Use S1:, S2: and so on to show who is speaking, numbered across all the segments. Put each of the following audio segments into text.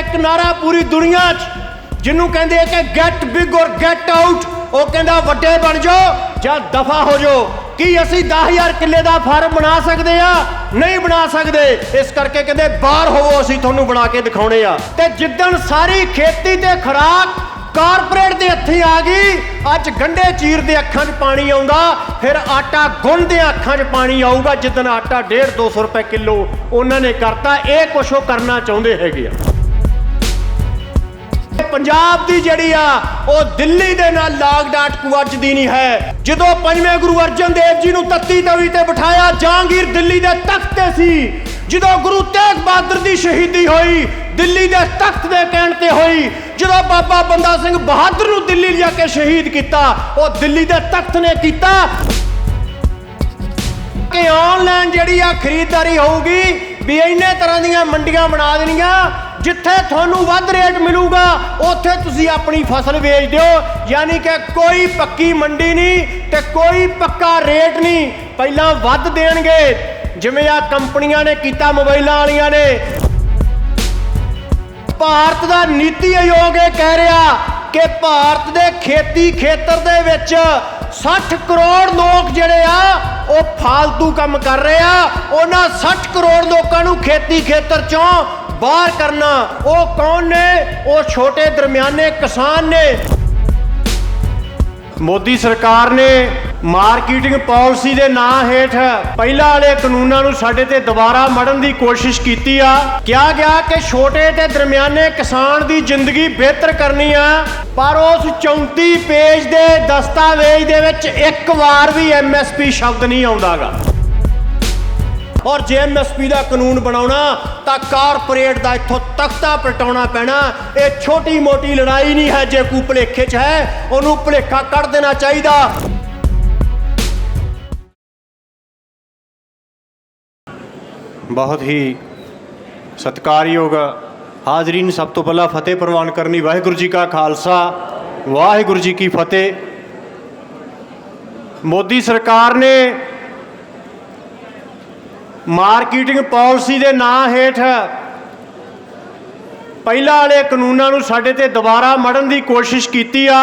S1: ਇੱਕ ਨਾਰਾ ਪੂਰੀ ਦੁਨੀਆ 'ਚ, ਜਿਹਨੂੰ ਕਹਿੰਦੇ ਆ ਕਿ get big or get out ਉਹ ਕਹਿੰਦਾ ਵੱਡੇ ਬਣ ਜਾਓ ਜਾਂ ਦਫਾ ਹੋ ਜਾਓ। ਕੀ ਅਸੀਂ 10000 ਕਿੱਲੇ ਦਾ ਫਾਰਮ ਬਣਾ ਸਕਦੇ ਆ? ਨਹੀਂ ਬਣਾ ਸਕਦੇ। ਇਸ ਕਰਕੇ ਕਹਿੰਦੇ ਬਾਹਰ ਹੋਵੋ, ਅਸੀਂ ਤੁਹਾਨੂੰ ਬਣਾ ਕੇ ਦਿਖਾਉਣੇ ਆ। ਤੇ ਜਿੱਦਣ ਸਾਰੀ ਖੇਤੀ ਤੇ ਖੁਰਾਕ ਕਾਰਪੋਰੇਟ ਦੇ ਹੱਥੀ ਆ ਗਈ, ਅੱਜ ਗੰਡੇ ਚੀਰ ਦੇ ਅੱਖਾਂ 'ਚ ਪਾਣੀ ਆਉਂਦਾ, ਫਿਰ ਆਟਾ ਗੁੰਨ ਦੇ ਅੱਖਾਂ 'ਚ ਪਾਣੀ ਆਊਗਾ, ਜਿੱਦਣ ਆਟਾ 1.5 200 ਰੁਪਏ ਕਿਲੋ ਉਹਨਾਂ ਨੇ ਕਰਤਾ, ਇਹ ਕੁਛ ਉਹ ਕਰਨਾ ਚਾਹੁੰਦੇ ਹੈਗੇ ਆ। ਪੰਜਾਬ ਦੀ ਜਿਹੜੀ ਆ, ਉਹ ਦਿੱਲੀ ਦੇ ਨਾਲ ਲਾਗ ਡਾਟ ਕੁਵੱਜਦੀ ਨਹੀਂ ਹੈ। ਜਦੋਂ ਪੰਜਵੇਂ ਗੁਰੂ ਅਰਜਨ ਦੇਵ ਜੀ ਨੂੰ ਤੱਤੀ ਤਵੀ ਤੇ ਬਿਠਾਇਆ, ਜਹਾਂਗੀਰ ਦਿੱਲੀ ਦੇ ਤਖਤ ਤੇ ਸੀ। ਜਦੋਂ ਗੁਰੂ ਤੇਗ ਬਹਾਦਰ ਦੀ ਸ਼ਹੀਦੀ ਹੋਈ, ਦਿੱਲੀ ਦੇ ਤਖਤ ਦੇ ਕਹਿਣ ਤੇ ਹੋਈ, ਜਦੋਂ ਬਾਬਾ ਬੰਦਾ ਸਿੰਘ ਬਹਾਦਰ ਨੂੰ ਦਿੱਲੀ ਲਿਆ ਕੇ ਸ਼ਹੀਦ ਕੀਤਾ, ਉਹ ਦਿੱਲੀ ਦੇ ਤਖਤ ਨੇ ਕੀਤਾ। ਕਿ ਆਨਲਾਈਨ ਜਿਹੜੀ ਆ ਖਰੀਦਦਾਰੀ ਹੋਊਗੀ, ਵੀ ਇੰਨੇ ਤਰ੍ਹਾਂ ਦੀਆਂ ਮੰਡੀਆਂ ਬਣਾ ਦੇਣੀਆਂ ਜਿੱਥੇ ਤੁਹਾਨੂੰ ਵੱਧ ਰੇਟ ਮਿਲੂਗਾ, ਉੱਥੇ ਤੁਸੀਂ ਆਪਣੀ ਫਸਲ ਵੇਚ ਦਿਓ। ਯਾਨੀ ਕਿ ਕੋਈ ਪੱਕੀ ਮੰਡੀ ਨਹੀਂ ਤੇ ਕੋਈ ਪੱਕਾ ਰੇਟ ਨਹੀਂ। ਪਹਿਲਾਂ ਵੱਧ ਦੇਣਗੇ। ਜਿਵੇਂ ਆ ਕੰਪਨੀਆਂ ਨੇ ਕੀਤਾ, ਮੋਬਾਈਲਾਂ ਵਾਲੀਆਂ ਨੇ। ਭਾਰਤ ਦਾ ਨੀਤੀ ਆਯੋਗ ਇਹ ਕਹਿ ਰਿਹਾ ਕਿ ਭਾਰਤ ਦੇ ਖੇਤੀ ਖੇਤਰ ਦੇ ਵਿੱਚ 60 ਕਰੋੜ ਲੋਕ ਜਿਹੜੇ ਆ, ਉਹ ਫਾਲਤੂ ਕੰਮ ਕਰ ਰਹੇ ਆ। ਉਹਨਾਂ 60 ਕਰੋੜ ਲੋਕਾਂ ਨੂੰ ਖੇਤੀ ਖੇਤਰ ਚੋਂ ਬਾਹਰ ਕਰਨਾ, ਉਹ ਕੌਣ ਨੇ? ਉਹ ਛੋਟੇ ਦਰਮਿਆਨੇ ਕਿਸਾਨ ਨੇ। ਮੋਦੀ ਸਰਕਾਰ ਨੇ ਮਾਰਕੀਟਿੰਗ ਪਾਲਿਸੀ ਦੇ ਨਾਂ ਹੇਠ ਪਹਿਲਾਂ ਵਾਲੇ ਕਾਨੂੰਨਾਂ ਨੂੰ ਸਾਡੇ ਤੇ ਦੁਬਾਰਾ ਮੜਨ ਦੀ ਕੋਸ਼ਿਸ਼ ਕੀਤੀ ਆ। ਕਿਹਾ ਗਿਆ ਕਿ ਛੋਟੇ ਤੇ ਦਰਮਿਆਨੇ ਕਿਸਾਨ ਦੀ ਜ਼ਿੰਦਗੀ ਬਿਹਤਰ ਕਰਨੀ ਆ, ਪਰ ਉਸ 34 ਪੇਜ ਦੇ ਦਸਤਾਵੇਜ਼ ਦੇ ਵਿੱਚ ਇੱਕ ਵਾਰ ਵੀ ਐਮਐਸਪੀ ਸ਼ਬਦ ਨਹੀਂ ਆਉਂਦਾਗਾ। ਔਰ ਜੇ ਐਮਐਸਪੀ ਦਾ ਕਾਨੂੰਨ ਬਣਾਉਣਾ, ਤਾਂ ਕਾਰਪੋਰੇਟ ਦਾ ਇੱਥੋਂ ਤਖਤਾ ਪਲਟਾਉਣਾ ਪੈਣਾ। ਇਹ ਛੋਟੀ ਮੋਟੀ ਲੜਾਈ ਨਹੀਂ ਹੈ, ਜੇ ਕੋਈ ਭੁਲੇਖੇ 'ਚ ਹੈ, ਉਹਨੂੰ ਭੁਲੇਖਾ ਕੱਢ ਦੇਣਾ ਚਾਹੀਦਾ। ਬਹੁਤ ਹੀ ਸਤਿਕਾਰਯੋਗ ਹਾਜ਼ਰੀਨ ਸਭ ਤੋਂ ਪਹਿਲਾਂ ਫਤਿਹ ਪ੍ਰਵਾਨ ਕਰਨੀ ਵਾਹਿਗੁਰੂ ਜੀ ਕਾ ਖਾਲਸਾ, ਵਾਹਿਗੁਰੂ ਜੀ ਕੀ ਫਤਿਹ। ਮੋਦੀ ਸਰਕਾਰ ਨੇ ਮਾਰਕੀਟਿੰਗ ਪਾਲਿਸੀ ਦੇ ਨਾਂ ਹੇਠ ਪਹਿਲਾਂ ਵਾਲੇ ਕਾਨੂੰਨਾਂ ਨੂੰ ਸਾਡੇ ਤੇ ਦੁਬਾਰਾ ਮੜਨ ਦੀ ਕੋਸ਼ਿਸ਼ ਕੀਤੀ ਆ।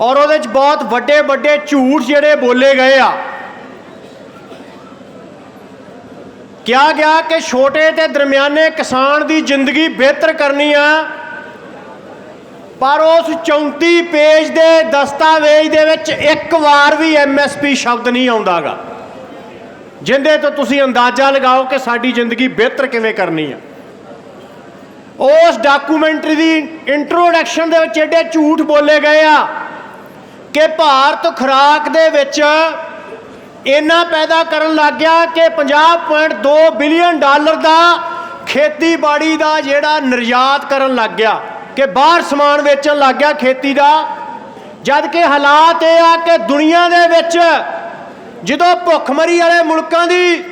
S1: ਔਰ ਉਹਦੇ ਚ ਬਹੁਤ ਵੱਡੇ ਵੱਡੇ ਝੂਠ ਜਿਹੜੇ ਬੋਲੇ ਗਏ ਆ। ਕਿਹਾ ਗਿਆ ਕਿ ਛੋਟੇ ਤੇ ਦਰਮਿਆਨੇ ਕਿਸਾਨ ਦੀ ਜ਼ਿੰਦਗੀ ਬਿਹਤਰ ਕਰਨੀ ਆ, ਪਰ ਉਸ 34 ਪੇਜ ਦੇ ਦਸਤਾਵੇਜ਼ ਦੇ ਵਿੱਚ ਇੱਕ ਵਾਰ ਵੀ ਐਮਐਸਪੀ ਸ਼ਬਦ ਨਹੀਂ ਆਉਂਦਾਗਾ। ਜਿੰਦੇ ਤੋਂ ਤੁਸੀਂ ਅੰਦਾਜ਼ਾ ਲਗਾਓ ਕਿ ਸਾਡੀ ਜ਼ਿੰਦਗੀ ਬਿਹਤਰ ਕਿਵੇਂ ਕਰਨੀ ਆ। ਉਸ ਡਾਕੂਮੈਂਟਰੀ ਦੀ ਇੰਟਰੋਡਕਸ਼ਨ ਦੇ ਵਿੱਚ ਏਡੇ ਝੂਠ ਬੋਲੇ ਗਏ ਆ ਕਿ ਭਾਰਤ ਖੁਰਾਕ ਦੇ ਵਿੱਚ ਇੰਨਾ ਪੈਦਾ ਕਰਨ ਲੱਗ ਗਿਆ ਕਿ 50.2 ਬਿਲੀਅਨ ਡਾਲਰ ਦਾ ਖੇਤੀਬਾੜੀ ਦਾ ਜਿਹੜਾ ਨਿਰਯਾਤ ਕਰਨ ਲੱਗ ਗਿਆ, ਕਿ ਬਾਹਰ ਸਮਾਨ ਵੇਚਣ ਲੱਗ ਗਿਆ ਖੇਤੀ ਦਾ। ਜਦ ਕਿ ਹਾਲਾਤ ਇਹ ਆ ਕਿ ਦੁਨੀਆ ਦੇ ਵਿੱਚ ਜਦੋਂ ਭੁੱਖਮਰੀ ਵਾਲੇ ਮੁਲਕਾਂ ਦੀ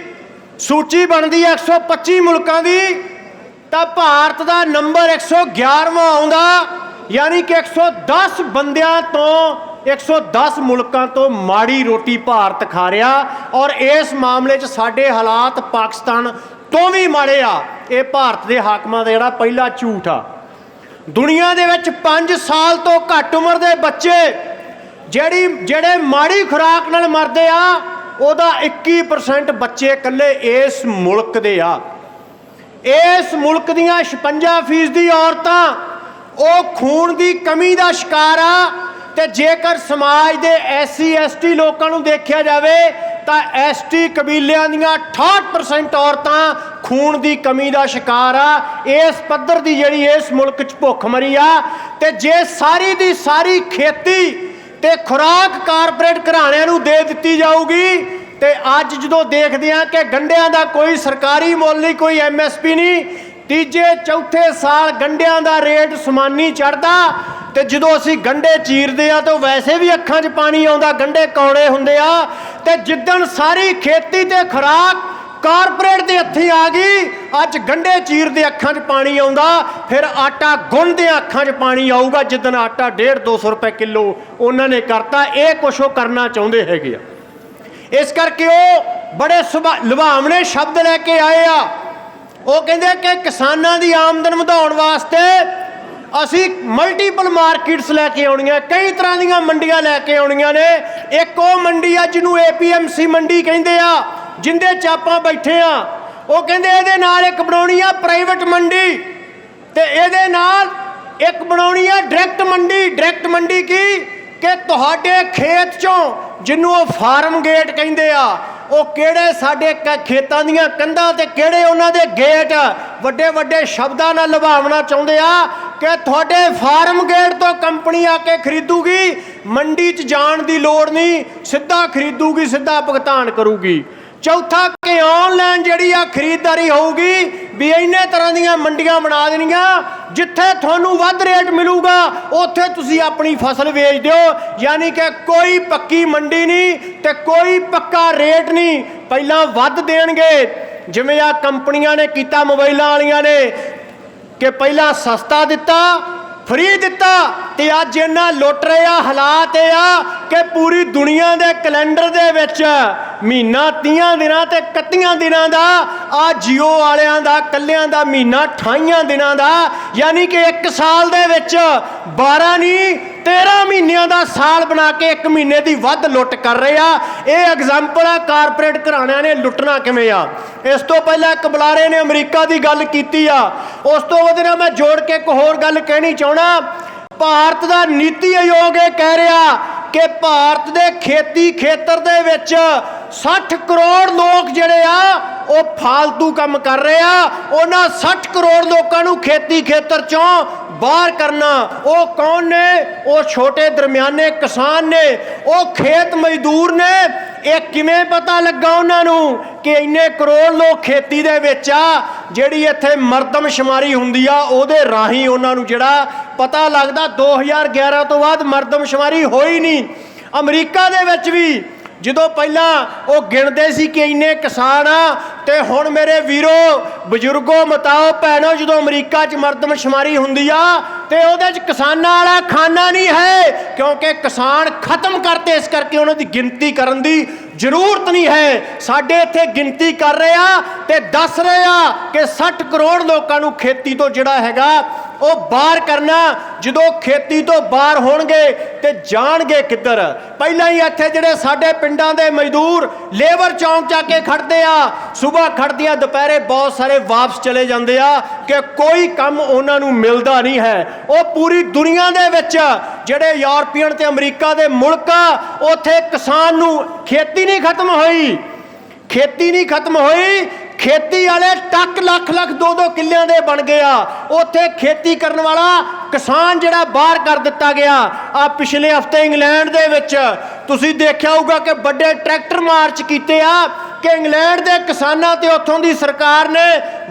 S1: ਸੂਚੀ ਬਣਦੀ ਹੈ 125 ਮੁਲਕਾਂ ਦੀ, ਤਾਂ ਭਾਰਤ ਦਾ ਨੰਬਰ 111ਵਾਂ ਆਉਂਦਾ, ਯਾਨੀ ਕਿ 110 ਬੰਦਿਆਂ ਤੋਂ 110 ਮੁਲਕਾਂ ਤੋਂ ਮਾੜੀ ਰੋਟੀ ਭਾਰਤ ਖਾ ਰਿਹਾ। ਔਰ ਇਸ ਮਾਮਲੇ 'ਚ ਸਾਡੇ ਹਾਲਾਤ ਪਾਕਿਸਤਾਨ ਤੋਂ ਵੀ ਮਾੜੇ ਆ। ਇਹ ਭਾਰਤ ਦੇ ਹਾਕਮਾਂ ਦਾ ਜਿਹੜਾ ਪਹਿਲਾ ਝੂਠ ਆ। ਦੁਨੀਆ ਦੇ ਵਿੱਚ 5 ਸਾਲ ਤੋਂ ਘੱਟ ਉਮਰ ਦੇ ਬੱਚੇ ਜਿਹੜੀ, ਜਿਹੜੇ ਮਾੜੀ ਖੁਰਾਕ ਨਾਲ ਮਰਦੇ ਆ, ਉਹਦਾ 21% ਬੱਚੇ ਇਕੱਲੇ ਇਸ ਮੁਲਕ ਦੇ ਆ। ਇਸ ਮੁਲਕ ਦੀਆਂ 56% ਦੀ ਔਰਤਾਂ, ਉਹ ਖੂਨ ਦੀ ਕਮੀ ਦਾ ਸ਼ਿਕਾਰ ਆ ਤੇ ਜੇਕਰ ਸਮਾਜ ਦੇ ਐਸਸੀ, ਐਸਟੀ ਲੋਕਾਂ ਨੂੰ ਦੇਖਿਆ ਜਾਵੇ, ਤਾਂ ਐਸਟੀ ਕਬੀਲਿਆਂ ਦੀਆਂ 68% ਔਰਤਾਂ ਖੂਨ ਦੀ ਕਮੀ ਦਾ ਸ਼ਿਕਾਰ ਆ। ਇਸ ਪੱਧਰ ਦੀ ਜਿਹੜੀ ਇਸ ਮੁਲਕ 'ਚ ਭੁੱਖਮਰੀ ਆ, ਤੇ ਜੇ ਸਾਰੀ ਦੀ ਸਾਰੀ ਖੇਤੀ ਤੇ ਖੁਰਾਕ ਕਾਰਪੋਰੇਟ ਘਰਾਣਿਆਂ ਨੂੰ ਦੇ ਦਿੱਤੀ ਜਾਊਗੀ ਤੇ ਅੱਜ ਜਦੋਂ ਦੇਖਦੇ ਹਾਂ ਕਿ ਗੰਡਿਆਂ ਦਾ ਕੋਈ ਸਰਕਾਰੀ ਮੁੱਲ ਨਹੀਂ, ਕੋਈ ਐਮਐਸਪੀ ਨਹੀਂ, ਤੀਜੇ, ਚੌਥੇ ਸਾਲ ਗੰਡਿਆਂ ਦਾ ਰੇਟ ਸਮਾਨੀ ਚੜਦਾ ਤੇ ਜਦੋਂ ਅਸੀਂ ਗੰਡੇ ਚੀਰਦੇ ਆ ਤਾਂ ਵੈਸੇ ਵੀ ਅੱਖਾਂ 'ਚ ਪਾਣੀ ਆਉਂਦਾ, ਗੰਡੇ ਕੌੜੇ ਹੁੰਦੇ ਆ ਤੇ ਜਿੱਦਣ ਸਾਰੀ ਖੇਤੀ ਤੇ ਖੁਰਾਕ ਕਾਰਪੋਰੇਟ ਦੇ ਹੱਥੀ ਆ ਗਈ। ਅੱਜ ਗੰਡੇ ਚੀਰ ਦੇ ਅੱਖਾਂ 'ਚ ਪਾਣੀ ਆਉਂਦਾ, ਫਿਰ ਆਟਾ ਗੁੰਨ ਦੇ ਅੱਖਾਂ 'ਚ ਪਾਣੀ ਆਊਗਾ, ਜਿੱਦਣ ਆਟਾ 1.5 200 ਰੁਪਏ ਕਿਲੋ ਉਹਨਾਂ ਨੇ ਕਰਤਾ। ਇਹ ਕੁਛ ਉਹ ਕਰਨਾ ਚਾਹੁੰਦੇ ਹੈਗੇ ਆ। ਇਸ ਕਰਕੇ ਉਹ ਬੜੇ ਲੁਭਾਵਣੇ ਸ਼ਬਦ ਲੈ ਕੇ ਆਏ ਆ। ਉਹ ਕਹਿੰਦੇ ਕਿ ਕਿਸਾਨਾਂ ਦੀ ਆਮਦਨ ਵਧਾਉਣ ਵਾਸਤੇ ਅਸੀਂ ਮਲਟੀਪਲ ਮਾਰਕੀਟਸ ਲੈ ਕੇ ਆਉਣੀਆਂ, ਕਈ ਤਰ੍ਹਾਂ ਦੀਆਂ ਮੰਡੀਆਂ ਲੈ ਕੇ ਆਉਣੀਆਂ ਨੇ। ਇੱਕ ਉਹ ਮੰਡੀ ਆ ਜਿਹਨੂੰ APMC ਮੰਡੀ ਕਹਿੰਦੇ ਆ। ਜਿੰਦੇ ਚ ਆਪਾਂ ਬੈਠੇ ਆ, ਉਹ ਕਹਿੰਦੇ ਇਹਦੇ ਨਾਲ ਇੱਕ ਬਣਾਉਣੀ ਆ ਪ੍ਰਾਈਵੇਟ ਮੰਡੀ ਤੇ ਇਹਦੇ ਨਾਲ ਇੱਕ ਬਣਾਉਣੀ ਆ ਡਾਇਰੈਕਟ ਮੰਡੀ। ਡਾਇਰੈਕਟ ਮੰਡੀ ਕੀ? ਕਿ ਤੁਹਾਡੇ ਖੇਤ ਚੋਂ ਜਿਹਨੂੰ ਉਹ ਫਾਰਮ ਗੇਟ ਕਹਿੰਦੇ ਆ, ਉਹ ਕਿਹੜੇ ਸਾਡੇ ਕ- ਖੇਤਾਂ ਦੀਆਂ ਕੰਧਾਂ ਤੇ ਕਿਹੜੇ ਉਹਨਾਂ ਦੇ ਗੇਟ ਵੱਡੇ ਵੱਡੇ ਸ਼ਬਦਾਂ ਨਾਲ ਲੁਭਾਵਣਾ ਚਾਹੁੰਦੇ ਆ ਕਿ ਤੁਹਾਡੇ ਫਾਰਮ ਗੇਟ ਤੋਂ ਕੰਪਨੀ ਆ ਕੇ ਖਰੀਦੂਗੀ, ਮੰਡੀ 'ਚ ਜਾਣ ਦੀ ਲੋੜ ਨਹੀਂ, ਸਿੱਧਾ ਖਰੀਦੂਗੀ, ਸਿੱਧਾ ਭੁਗਤਾਨ ਕਰੂਗੀ। ਚੌਥਾ ਕਿ ਆਨਲਾਈਨ ਜਿਹੜੀ ਆ ਖਰੀਦਦਾਰੀ ਹੋਊਗੀ ਵੀ ਇੰਨੇ ਤਰ੍ਹਾਂ ਦੀਆਂ ਮੰਡੀਆਂ ਬਣਾ ਦੇਣੀਆਂ, ਜਿੱਥੇ ਤੁਹਾਨੂੰ ਵੱਧ ਰੇਟ ਮਿਲੂਗਾ, ਉੱਥੇ ਤੁਸੀਂ ਆਪਣੀ ਫਸਲ ਵੇਚ ਦਿਓ। ਯਾਨੀ ਕਿ ਕੋਈ ਪੱਕੀ ਮੰਡੀ ਨਹੀਂ ਤੇ ਕੋਈ ਪੱਕਾ ਰੇਟ ਨਹੀਂ, ਪਹਿਲਾਂ ਵੱਧ ਦੇਣਗੇ। ਜਿਵੇਂ ਆ ਕੰਪਨੀਆਂ ਨੇ ਕੀਤਾ, ਮੋਬਾਈਲਾਂ ਵਾਲੀਆਂ ਨੇ, ਕਿ ਪਹਿਲਾਂ ਸਸਤਾ ਦਿੱਤਾ ਫਰੀ ਦਿੱਤਾ ਤੇ ਅੱਜ ਇਹਨਾਂ ਲੁੱਟ ਰਿਹਾ ਹਾਲਾਤ ਇਹ ਆ ਕਿ ਪੂਰੀ ਦੁਨੀਆ ਦੇ ਕੈਲੰਡਰ ਦੇ ਵਿੱਚ ਮਹੀਨਾ 30 ਦਿਨਾਂ ਤੇ 31 ਦਿਨਾਂ ਦਾ, ਆ ਜੀਓ ਵਾਲਿਆਂ ਦਾ, ਕੱਲਿਆਂ ਦਾ ਮਹੀਨਾ 28 ਦਿਨਾਂ ਦਾ, ਯਾਨੀ ਕਿ 1 ਸਾਲ ਦੇ ਵਿੱਚ 12 ਨਹੀਂ 13 ਮਹੀਨਿਆਂ ਦਾ ਸਾਲ ਬਣਾ ਕੇ ਇੱਕ ਮਹੀਨੇ ਦੀ ਵੱਧ ਲੁੱਟ ਕਰ ਰਹੇ ਆ। ਇਹ ਐਗਜ਼ਾਮਪਲ ਆ ਕਾਰਪੋਰੇਟ ਘਰਾਣਿਆਂ ਨੇ ਲੁੱਟਣਾ ਕਿਵੇਂ ਆ? ਇਸ ਤੋਂ ਪਹਿਲਾਂ ਇੱਕ ਬੁਲਾਰੇ ਨੇ ਅਮਰੀਕਾ ਦੀ ਗੱਲ ਕੀਤੀ ਆ। ਉਸ ਤੋਂ ਬਾਅਦ ਨਾ ਮੈਂ ਜੋੜ ਕੇ ਇੱਕ ਹੋਰ ਗੱਲ ਕਹਿਣੀ ਚਾਹਣਾ ਭਾਰਤ ਦਾ ਨੀਤੀ ਆਯੋਗ ਇਹ ਕਹਿ ਰਿਹਾ ਕਿ ਭਾਰਤ ਦੇ ਖੇਤੀ ਖੇਤਰ ਦੇ ਵਿੱਚ 60 ਕਰੋੜ ਲੋਕ ਜਿਹੜੇ ਆ, ਉਹ ਫਾਲਤੂ ਕੰਮ ਕਰ ਰਹੇ ਆ। ਉਹਨਾਂ 60 ਕਰੋੜ ਲੋਕਾਂ ਨੂੰ ਖੇਤੀ ਖੇਤਰ ਚੋਂ ਬਾਹਰ ਕਰਨਾ, ਉਹ ਕੌਣ ਨੇ? ਉਹ ਛੋਟੇ ਦਰਮਿਆਨੇ ਕਿਸਾਨ ਨੇ, ਉਹ ਖੇਤ ਮਜ਼ਦੂਰ ਨੇ। ਇਹ ਕਿਵੇਂ ਪਤਾ ਲੱਗਾ ਉਹਨਾਂ ਨੂੰ ਕਿ ਇੰਨੇ ਕਰੋੜ ਲੋਕ ਖੇਤੀ ਦੇ ਵਿੱਚ ਆ, ਜਿਹੜੀ ਇੱਥੇ ਮਰਦਮਸ਼ੁਮਾਰੀ ਹੁੰਦੀ ਆ, ਉਹਦੇ ਰਾਹੀਂ ਉਹਨਾਂ ਨੂੰ ਜਿਹੜਾ ਪਤਾ ਲੱਗਦਾ 2011 ਤੋਂ ਬਾਅਦ ਮਰਦਮਸ਼ੁਮਾਰੀ ਹੋਈ ਨਹੀਂ। ਅਮਰੀਕਾ ਦੇ ਵਿੱਚ ਵੀ ਜਦੋਂ ਪਹਿਲਾਂ ਉਹ ਗਿਣਦੇ ਸੀ ਕਿ ਇੰਨੇ ਕਿਸਾਨ ਆ ਤੇ ਹੁਣ ਮੇਰੇ ਵੀਰੋ ਬਜ਼ੁਰਗੋ ਮਤਾਓ ਭੈਣੋ ਜਦੋਂ ਅਮਰੀਕਾ 'ਚ ਮਰਦਮਸ਼ੁਮਾਰੀ ਹੁੰਦੀ ਆ ਤੇ ਉਹਦੇ 'ਚ ਕਿਸਾਨਾਂ ਵਾਲਾ ਖਾਨਾ ਨਹੀਂ ਹੈ, ਕਿਉਂਕਿ ਕਿਸਾਨ ਖਤਮ ਕਰਤੇ, ਇਸ ਕਰਕੇ ਉਹਨਾਂ ਦੀ ਗਿਣਤੀ ਕਰਨ ਦੀ ਜ਼ਰੂਰਤ ਨਹੀਂ ਹੈ। ਸਾਡੇ ਇੱਥੇ ਗਿਣਤੀ ਕਰ ਰਹੇ ਆ ਤੇ ਦੱਸ ਰਹੇ ਆ ਕਿ 60 ਕਰੋੜ ਲੋਕਾਂ ਨੂੰ ਖੇਤੀ ਤੋਂ ਜਿਹੜਾ ਹੈਗਾ, ਉਹ ਬਾਹਰ ਕਰਨਾ, ਜਦੋਂ ਖੇਤੀ ਤੋਂ ਬਾਹਰ ਹੋਣਗੇ ਤੇ ਜਾਣਗੇ ਕਿੱਧਰ। ਪਹਿਲਾਂ ਹੀ ਇੱਥੇ ਜਿਹੜੇ ਸਾਡੇ ਪਿੰਡਾਂ ਦੇ ਮਜ਼ਦੂਰ ਲੇਬਰ ਚੌਂਕ ਜਾ ਕੇ ਖੜਦੇ ਆ, ਸਵੇਰ ਖੜਦੀਆਂ ਦੁਪਹਿਰੇ ਬਹੁਤ ਸਾਰੇ ਵਾਪਸ ਚਲੇ ਜਾਂਦੇ ਆ ਕਿ ਕੋਈ ਕੰਮ ਉਹਨਾਂ ਨੂੰ ਮਿਲਦਾ ਨਹੀਂ ਹੈ। ਉਹ ਪੂਰੀ ਦੁਨੀਆ ਦੇ ਵਿੱਚ ਜਿਹੜੇ ਯੂਰਪੀਅਨ ਤੇ ਅਮਰੀਕਾ ਦੇ ਮੁਲਕ ਆ, ਉੱਥੇ ਕਿਸਾਨ ਨੂੰ ਖੇਤੀ ਨਹੀਂ ਖਤਮ ਹੋਈ। ਖੇਤੀ ਨਹੀਂ ਖਤਮ ਹੋਈ, ਖੇਤੀ ਵਾਲੇ ਟੱਕ ਲੱਖ ਲੱਖ ਦੋ ਦੋ ਕਿੱਲਿਆਂ ਦੇ ਬਣ ਗਏ ਆ। ਉੱਥੇ ਖੇਤੀ ਕਰਨ ਵਾਲਾ ਕਿਸਾਨ ਜਿਹੜਾ ਬਾਹਰ ਕਰ ਦਿੱਤਾ ਗਿਆ। ਆ ਪਿਛਲੇ ਹਫ਼ਤੇ ਇੰਗਲੈਂਡ ਦੇ ਵਿੱਚ ਤੁਸੀਂ ਦੇਖਿਆ ਹੋਊਗਾ ਕਿ ਵੱਡੇ ਟਰੈਕਟਰ ਮਾਰਚ ਕੀਤੇ ਆ। ਕਿ ਇੰਗਲੈਂਡ ਦੇ ਕਿਸਾਨਾਂ ਤੇ ਉੱਥੋਂ ਦੀ ਸਰਕਾਰ ਨੇ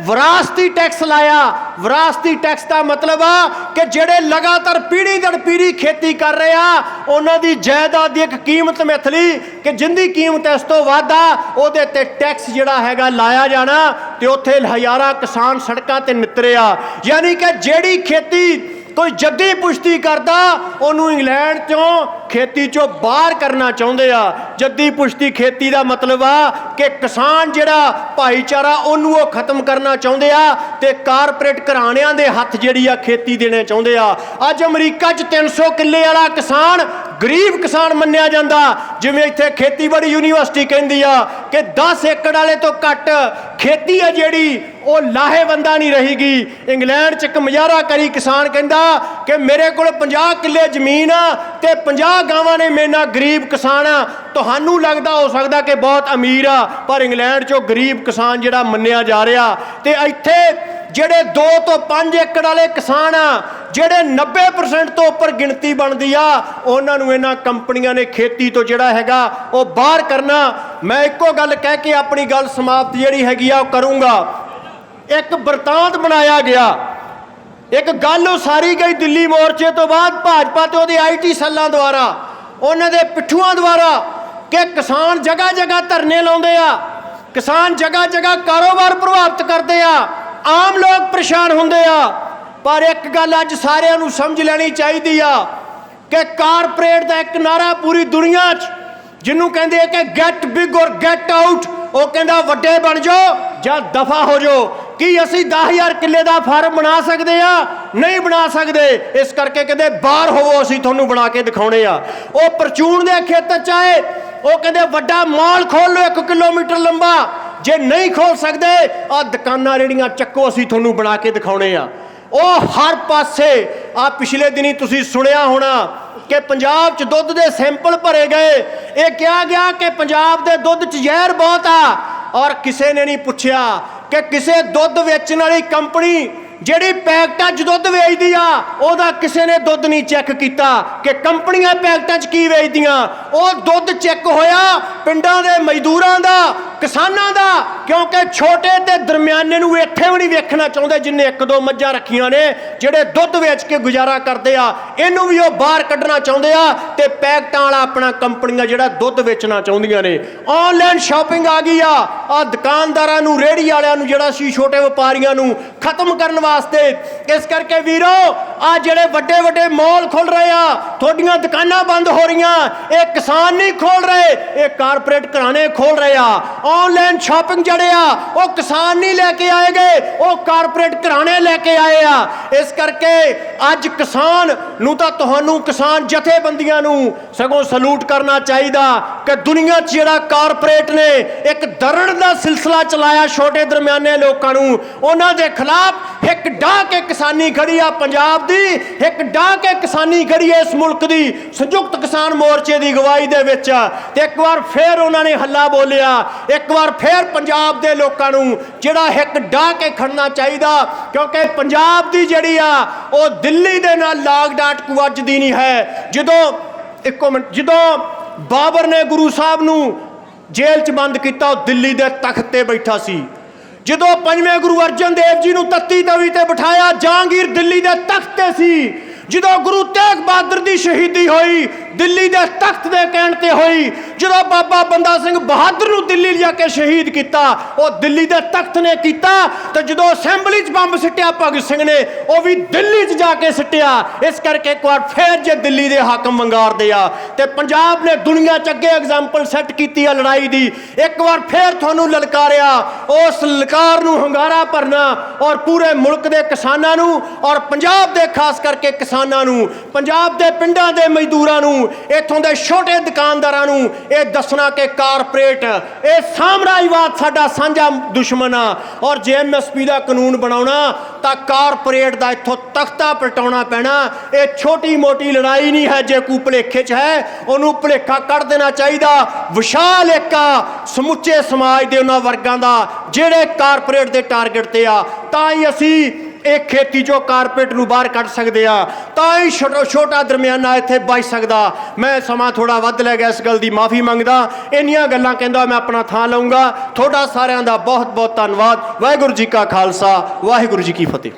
S1: ਵਿਰਾਸਤੀ ਟੈਕਸ ਲਾਇਆ। ਵਿਰਾਸਤੀ ਟੈਕਸ ਦਾ ਮਤਲਬ ਆ ਕਿ ਜਿਹੜੇ ਲਗਾਤਾਰ ਪੀੜ੍ਹੀ ਦਰ ਪੀੜ੍ਹੀ ਖੇਤੀ ਕਰ ਰਹੇ ਆ, ਉਹਨਾਂ ਦੀ ਜਾਇਦਾਦ ਦੀ ਇੱਕ ਕੀਮਤ ਮਿਥਲੀ ਕਿ ਜਿੰਦੀ ਕੀਮਤ ਇਸ ਤੋਂ ਵੱਧ ਆ, ਉਹਦੇ ਤੇ ਟੈਕਸ ਜਿਹੜਾ ਹੈਗਾ ਲਾਇਆ ਜਾਣਾ ਤੇ ਉੱਥੇ ਹਜ਼ਾਰਾਂ ਕਿਸਾਨ ਸੜਕਾਂ ਤੇ ਨਿਤਰੇ ਆ। ਯਾਨੀ ਕਿ ਜਿਹੜੀ ਖੇਤੀ ਕੋਈ ਜੱਦੀ ਪੁਸ਼ਤੀ ਕਰਦਾ, ਉਹਨੂੰ ਇੰਗਲੈਂਡ ਚੋਂ ਖੇਤੀ ਚੋਂ ਬਾਹਰ ਕਰਨਾ ਚਾਹੁੰਦੇ ਆ। ਜੱਦੀ ਪੁਸ਼ਤੀ ਖੇਤੀ ਦਾ ਮਤਲਬ ਆ ਕਿ ਕਿਸਾਨ ਜਿਹੜਾ ਭਾਈਚਾਰਾ ਉਹਨੂੰ ਉਹ ਖਤਮ ਕਰਨਾ ਚਾਹੁੰਦੇ ਆ ਤੇ ਕਾਰਪੋਰੇਟ ਘਰਾਣਿਆਂ ਦੇ ਹੱਥ ਜਿਹੜੀ ਆ ਖੇਤੀ ਦੇਣੇ ਚਾਹੁੰਦੇ ਆ। ਅੱਜ ਅਮਰੀਕਾ 'ਚ 300 ਕਿੱਲੇ ਵਾਲਾ ਕਿਸਾਨ ਗਰੀਬ ਕਿਸਾਨ ਮੰਨਿਆ ਜਾਂਦਾ। ਜਿਵੇਂ ਇੱਥੇ ਖੇਤੀਬਾੜੀ ਯੂਨੀਵਰਸਿਟੀ ਕਹਿੰਦੀ ਆ ਕਿ 10 ਏਕੜ ਵਾਲੇ ਤੋਂ ਘੱਟ ਖੇਤੀ ਆ ਜਿਹੜੀ, ਉਹ ਲਾਹੇਵੰਦਾ ਨਹੀਂ ਰਹੇਗੀ। ਇੰਗਲੈਂਡ 'ਚ ਇੱਕ ਮੁਜ਼ਾਹਰਾ ਕਰੀ ਕਿਸਾਨ ਕਹਿੰਦਾ ਕਿ ਮੇਰੇ ਕੋਲ 50 ਕਿੱਲੇ ਜ਼ਮੀਨ ਆ ਤੇ 50 ਗਾਵਾਂ ਨੇ ਮੇਰੇ ਨਾਲ ਗਰੀਬ ਕਿਸਾਨ ਆ। ਤੁਹਾਨੂੰ ਲੱਗਦਾ ਹੋ ਸਕਦਾ ਕਿ ਬਹੁਤ ਅਮੀਰ ਆ, ਪਰ ਇੰਗਲੈਂਡ 'ਚੋਂ ਗਰੀਬ ਕਿਸਾਨ ਜਿਹੜਾ ਮੰਨਿਆ ਜਾ ਰਿਹਾ। ਤੇ ਇੱਥੇ ਜਿਹੜੇ 2 ਤੋਂ 5 ਏਕੜ ਵਾਲੇ ਕਿਸਾਨ ਆ, ਜਿਹੜੇ 90% ਤੋਂ ਉੱਪਰ ਗਿਣਤੀ ਬਣਦੀ ਆ, ਉਹਨਾਂ ਨੂੰ ਇਹਨਾਂ ਕੰਪਨੀਆਂ ਨੇ ਖੇਤੀ ਤੋਂ ਜਿਹੜਾ ਹੈਗਾ ਉਹ ਬਾਹਰ ਕਰਨਾ। ਮੈਂ ਇੱਕੋ ਗੱਲ ਕਹਿ ਕੇ ਆਪਣੀ ਗੱਲ ਸਮਾਪਤ ਜਿਹੜੀ ਹੈਗੀ ਆ, ਉਹ ਕਰੂੰਗਾ। ਇੱਕ ਬਰਤਾਂਤ ਬਣਾਇਆ ਗਿਆ। ਇੱਕ ਗੱਲ ਉਸਾਰੀ ਗਈ ਦਿੱਲੀ ਮੋਰਚੇ ਤੋਂ ਬਾਅਦ ਭਾਜਪਾ ਤੇ ਉਹਦੇ ਆਈਟੀ ਸੈੱਲਾਂ ਦੁਆਰਾ, ਉਹਨਾਂ ਦੇ ਪਿੱਠੂਆਂ ਦੁਆਰਾ ਕਿ ਕਿਸਾਨ ਜਗ੍ਹਾ ਜਗ੍ਹਾ ਧਰਨੇ ਲਾਉਂਦੇ ਆ, ਕਿਸਾਨ ਜਗ੍ਹਾ ਜਗ੍ਹਾ ਕਾਰੋਬਾਰ ਪ੍ਰਭਾਵਿਤ ਕਰਦੇ ਆ। ਆਮ ਲੋਕ ਪਰੇਸ਼ਾਨ ਹੁੰਦੇ ਆ। ਪਰ ਇੱਕ ਗੱਲ ਅੱਜ ਸਾਰਿਆਂ ਨੂੰ ਸਮਝ ਲੈਣੀ ਚਾਹੀਦੀ ਆ ਕਿ ਕਾਰਪੋਰੇਟ ਦਾ ਇੱਕ ਨਾਰਾ ਪੂਰੀ ਦੁਨੀਆ 'ਚ, ਜਿਹਨੂੰ ਕਹਿੰਦੇ ਆ ਕਿ get big or get out ਉਹ ਕਹਿੰਦਾ ਵੱਡੇ ਬਣ ਜਾਓ ਜਾਂ ਦਫਾ ਹੋ ਜਾਓ। ਕੀ ਅਸੀਂ 10000 ਕਿੱਲੇ ਦਾ ਫਾਰਮ ਬਣਾ ਸਕਦੇ ਆ? ਨਹੀਂ ਬਣਾ ਸਕਦੇ। ਇਸ ਕਰਕੇ ਕਹਿੰਦੇ ਬਾਹਰ ਹੋਵੋ, ਅਸੀਂ ਤੁਹਾਨੂੰ ਬਣਾ ਕੇ ਦਿਖਾਉਣੇ ਆ। ਉਹ ਪਰਚੂਨ ਦੇ ਖੇਤਰ ਚ ਆਏ। ਉਹ ਕਹਿੰਦੇ ਵੱਡਾ ਮਾਲ ਖੋਲ ਲਓ 1 ਕਿਲੋਮੀਟਰ ਲੰਬਾ। ਜੇ ਨਹੀਂ ਖੋਲ ਸਕਦੇ ਆ ਦੁਕਾਨਾਂ ਜਿਹੜੀਆਂ ਚੱਕੋ ਅਸੀਂ ਤੁਹਾਨੂੰ ਬਣਾ ਕੇ ਦਿਖਾਉਣੇ ਆ। ਉਹ ਹਰ ਪਾਸੇ ਆ ਪਿਛਲੇ ਦਿਨੀ ਤੁਸੀਂ ਸੁਣਿਆ ਹੋਣਾ ਕਿ ਪੰਜਾਬ 'ਚ ਦੁੱਧ ਦੇ ਸੈਂਪਲ ਭਰੇ ਗਏ। ਇਹ ਕਿਹਾ ਗਿਆ ਕਿ ਪੰਜਾਬ ਦੇ ਦੁੱਧ 'ਚ ਜ਼ਹਿਰ ਬਹੁਤ ਆ ਔਰ ਕਿਸੇ ਨੇ ਨਹੀਂ ਪੁੱਛਿਆ ਕਿ ਕਿਸੇ ਦੁੱਧ ਵੇਚਣ ਵਾਲੀ ਕੰਪਨੀ ਜਿਹੜੀ ਪੈਕਟਾਂ 'ਚ ਦੁੱਧ ਵੇਚਦੀ ਆ, ਉਹਦਾ ਕਿਸੇ ਨੇ ਦੁੱਧ ਨਹੀਂ ਚੈੱਕ ਕੀਤਾ ਕਿ ਕੰਪਨੀਆਂ ਪੈਕਟਾਂ 'ਚ ਕੀ ਵੇਚਦੀਆਂ। ਉਹ ਦੁੱਧ ਚੈੱਕ ਹੋਇਆ ਪਿੰਡਾਂ ਦੇ ਮਜ਼ਦੂਰਾਂ ਦਾ ਕਿਸਾਨਾਂ ਦਾ, ਕਿਉਂਕਿ ਛੋਟੇ ਤੇ ਦਰਮਿਆਨੇ ਨੂੰ ਇੱਥੇ ਵੀ ਨਹੀਂ ਵੇਖਣਾ ਚਾਹੁੰਦੇ ਜਿੰਨੇ ਇੱਕ ਦੋ ਮੱਝਾਂ ਰੱਖੀਆਂ ਨੇ, ਜਿਹੜੇ ਦੁੱਧ ਵੇਚ ਕੇ ਗੁਜ਼ਾਰਾ ਕਰਦੇ ਆ। ਇਹਨੂੰ ਵੀ ਉਹ ਬਾਹਰ ਕੱਢਣਾ ਚਾਹੁੰਦੇ ਆ ਤੇ ਪੈਕਟਾਂ ਵਾਲਾ ਆਪਣਾ ਕੰਪਨੀਆਂ ਜਿਹੜਾ ਦੁੱਧ ਵੇਚਣਾ ਚਾਹੁੰਦੀਆਂ ਨੇ। ਆਨਲਾਈਨ ਸ਼ਾਪਿੰਗ ਆ ਗਈ ਆ। ਆ ਦੁਕਾਨਦਾਰਾਂ ਨੂੰ ਰੇੜੀ ਵਾਲਿਆਂ ਨੂੰ ਜਿਹੜਾ ਸੀ ਛੋਟੇ ਵਪਾਰੀਆਂ ਨੂੰ ਖਤਮ ਕਰਨ ਵਾਸਤੇ। ਇਸ ਕਰਕੇ ਵੀਰੋ, ਆ ਜਿਹੜੇ ਵੱਡੇ ਵੱਡੇ ਮਾਲ ਖੁੱਲ ਰਹੇ ਆ, ਤੁਹਾਡੀਆਂ ਦੁਕਾਨਾਂ ਬੰਦ ਹੋ ਰਹੀਆਂ। ਇਹ ਕਿਸਾਨ ਨਹੀਂ ਖੋਲ ਰਹੇ, ਇਹ ਕਾਰਪੋਰੇਟ ਘਰਾਣੇ ਖੋਲ ਰਹੇ ਆ। ਆਨਲਾਈਨ ਸ਼ਾਪਿੰਗ ਜਿਹੜੇ ਆ, ਉਹ ਕਿਸਾਨ ਨਹੀਂ ਲੈ ਕੇ ਆਏ ਗਏ, ਉਹ ਕਾਰਪੋਰੇਟ ਘਰਾਣੇ ਲੈ ਕੇ ਆਏ ਆ। ਇਸ ਕਰਕੇ ਅੱਜ ਕਿਸਾਨ ਨੂੰ ਤਾਂ ਤੁਹਾਨੂੰ ਕਿਸਾਨ ਜਥੇਬੰਦੀਆਂ ਨੂੰ ਸਗੋਂ ਸਲੂਟ ਕਰਨਾ ਚਾਹੀਦਾ ਕਿ ਦੁਨੀਆ 'ਚ ਜਿਹੜਾ ਕਾਰਪੋਰੇਟ ਨੇ ਇੱਕ ਦਰੜ ਦਾ ਸਿਲਸਿਲਾ ਚਲਾਇਆ ਛੋਟੇ ਦਰਮਿਆਨੇ ਲੋਕਾਂ ਨੂੰ, ਉਹਨਾਂ ਦੇ ਖਿਲਾਫ ਇੱਕ ਡਾਹ ਕੇ ਕਿਸਾਨੀ ਖੜੀ ਆ ਪੰਜਾਬ ਦੀ ਇੱਕ ਡਾਹ ਕੇ ਕਿਸਾਨੀ ਖੜੀ ਹੈ ਇਸ ਮੁਲਕ ਦੀ, ਸੰਯੁਕਤ ਕਿਸਾਨ ਮੋਰਚੇ ਦੀ ਅਗਵਾਈ ਦੇ ਵਿੱਚ। ਤੇ ਇੱਕ ਵਾਰ ਫੇਰ ਉਹਨਾਂ ਨੇ ਹੱਲਾ ਬੋਲਿਆ, ਇੱਕ ਵਾਰ ਫੇਰ ਪੰਜਾਬ ਦੇ ਲੋਕਾਂ ਨੂੰ ਜਿਹੜਾ ਇੱਕ ਡਾਹ ਕੇ ਖੜਨਾ ਚਾਹੀਦਾ, ਕਿਉਂਕਿ ਪੰਜਾਬ ਦੀ ਜਿਹੜੀ ਆ, ਉਹ ਦਿੱਲੀ ਦੇ ਨਾਲ ਲਾਕਡਾਊਨ ਡਾਟ ਕੁ ਵੱਜਦੀ ਨਹੀਂ ਹੈ। ਜਦੋਂ ਇੱਕੋ ਮਿੰਟ, ਜਦੋਂ ਬਾਬਰ ਨੇ ਗੁਰੂ ਸਾਹਿਬ ਨੂੰ ਜੇਲ੍ਹ 'ਚ ਬੰਦ ਕੀਤਾ, ਉਹ ਦਿੱਲੀ ਦੇ ਤਖਤ ਤੇ ਬੈਠਾ ਸੀ। ਜਦੋਂ ਪੰਜਵੇਂ ਗੁਰੂ ਅਰਜਨ ਦੇਵ ਜੀ ਨੂੰ ਤੱਤੀ ਤਵੀ ਤੇ ਬਿਠਾਇਆ, ਜਹਾਂਗੀਰ ਦਿੱਲੀ ਦੇ ਤਖਤ ਤੇ ਸੀ। ਜਦੋਂ ਗੁਰੂ ਤੇਗ ਬਹਾਦਰ ਦੀ ਸ਼ਹੀਦੀ ਹੋਈ ਦਿੱਲੀ ਦੇ ਤਖਤ ਦੇ ਕਹਿਣ ਤੇ ਹੋਈ, ਜਦੋਂ ਬਾਬਾ ਬੰਦਾ ਸਿੰਘ ਬਹਾਦਰ ਨੂੰ ਦਿੱਲੀ ਲਿਜਾ ਕੇ ਸ਼ਹੀਦ ਕੀਤਾ, ਉਹ ਦਿੱਲੀ ਦੇ ਤਖਤ ਨੇ ਕੀਤਾ, ਤੇ ਜਦੋਂ ਅਸੈਂਬਲੀ 'ਚ ਬੰਬ ਸਿੱਟਿਆ ਭਗਤ ਸਿੰਘ ਨੇ, ਉਹ ਵੀ ਦਿੱਲੀ 'ਚ ਜਾ ਕੇ ਸਿੱਟਿਆ। ਇਸ ਕਰਕੇ ਇੱਕ ਵਾਰ ਫੇਰ ਜੇ ਦਿੱਲੀ ਦੇ ਹਾਕਮ ਵੰਗਾਰਦੇ ਆ, ਤੇ ਪੰਜਾਬ ਨੇ ਦੁਨੀਆ 'ਚ ਅੱਗੇ ਐਗਜ਼ਾਮਪਲ ਸੈੱਟ ਕੀਤੀ ਆ ਲੜਾਈ ਦੀ। ਇੱਕ ਵਾਰ ਫੇਰ ਤੁਹਾਨੂੰ ਲਲਕਾਰਿਆ, ਉਸ ਲਲਕਾਰ ਨੂੰ ਹੰਗਾਰਾ ਭਰਨਾ ਔਰ ਪੂਰੇ ਮੁਲਕ ਦੇ ਕਿਸਾਨਾਂ ਨੂੰ ਔਰ ਪੰਜਾਬ ਦੇ ਖਾਸ ਕਰਕੇ ਕਿਸਾਨਾਂ ਨੂੰ, ਪੰਜਾਬ ਦੇ ਪਿੰਡਾਂ ਦੇ ਮਜ਼ਦੂਰਾਂ ਨੂੰ ਇੱਥੋਂ ਦੇ ਛੋਟੇ ਦੁਕਾਨਦਾਰਾਂ ਨੂੰ ਇਹ ਦੱਸਣਾ ਕਿ ਕਾਰਪੋਰੇਟ, ਇਹ ਸਾਮਰਾਜਵਾਦ ਸਾਡਾ ਸਾਂਝਾ ਦੁਸ਼ਮਣ ਆ। ਔਰ ਜੇ ਐਮਐਸਪੀ ਦਾ ਕਾਨੂੰਨ ਬਣਾਉਣਾ, ਤਾਂ ਕਾਰਪੋਰੇਟ ਦਾ ਇੱਥੋਂ ਤਖਤਾ ਪਲਟਾਉਣਾ ਪੈਣਾ। ਇਹ ਛੋਟੀ ਮੋਟੀ ਲੜਾਈ ਨਹੀਂ ਹੈ, ਜੇ ਕੋਈ ਭੁਲੇਖੇ 'ਚ ਹੈ, ਉਹਨੂੰ ਭੁਲੇਖਾ ਕੱਢ ਦੇਣਾ ਚਾਹੀਦਾ। ਵਿਸ਼ਾਲ ਏਕਾ ਸਮੁੱਚੇ ਸਮਾਜ ਦੇ ਉਹਨਾਂ ਵਰਗਾਂ ਦਾ, ਜਿਹੜੇ ਕਾਰਪੋਰੇਟ ਦੇ ਟਾਰਗੇਟ ਤੇ ਆ। ਤਾਂ ਹੀ ਅਸੀਂ ਇਹ ਖੇਤੀ ਚੋਂ ਕਾਰਪੇਟ ਨੂੰ ਬਾਹਰ ਕੱਢ ਸਕਦੇ ਆ, ਤਾਂ ਹੀ ਛੋਟਾ ਛੋਟਾ ਦਰਮਿਆਨਾ ਇੱਥੇ ਬਚ ਸਕਦਾ। ਮੈਂ ਸਮਾਂ ਥੋੜਾ ਵੱਧ ਲੈ ਗਿਆ ਇਸ ਗੱਲ ਦੀ, ਮਾਫੀ ਮੰਗਦਾ। ਇੰਨੀਆਂ ਗੱਲਾਂ ਕਹਿੰਦਾ ਮੈਂ ਆਪਣਾ ਥਾਂ ਲਊਂਗਾ। ਤੁਹਾਡਾ ਸਾਰਿਆਂ ਦਾ ਬਹੁਤ ਬਹੁਤ ਧੰਨਵਾਦ। ਵਾਹਿਗੁਰੂ ਜੀ ਕਾ ਖਾਲਸਾ, ਵਾਹਿਗੁਰੂ ਜੀ ਕੀ ਫਤਿਹ।